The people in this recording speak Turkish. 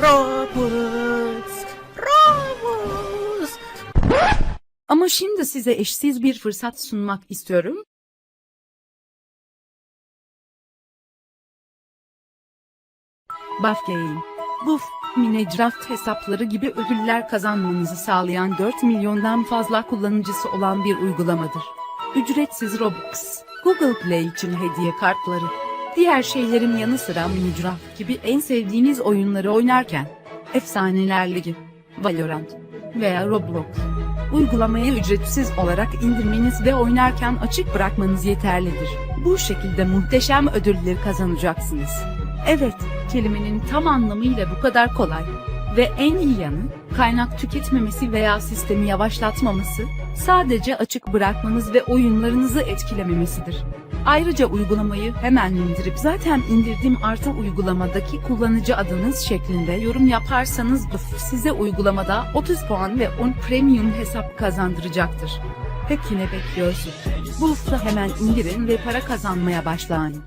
Robux. Ama şimdi size eşsiz bir fırsat sunmak istiyorum. Buff Game. Buff, Minecraft hesapları gibi ödüller kazanmanızı sağlayan 4 milyondan fazla kullanıcısı olan bir uygulamadır. Ücretsiz Robux, Google Play için hediye kartları. Diğer şeylerin yanı sıra Minecraft gibi en sevdiğiniz oyunları oynarken, Efsaneler Ligi, Valorant veya Roblox. Uygulamayı ücretsiz olarak indirmeniz ve oynarken açık bırakmanız yeterlidir. Bu şekilde muhteşem ödülleri kazanacaksınız. Evet, kelimenin tam anlamıyla bu kadar kolay. Ve en iyi yanı, kaynak tüketmemesi veya sistemi yavaşlatmaması, sadece açık bırakmanız ve oyunlarınızı etkilememesidir. Ayrıca uygulamayı hemen indirip zaten indirdim artı uygulamadaki kullanıcı adınız şeklinde yorum yaparsanız Buff size uygulamada 30 puan ve 10 premium hesap kazandıracaktır. Peki ne bekliyorsun? Buff'ı hemen indirin ve para kazanmaya başlayın.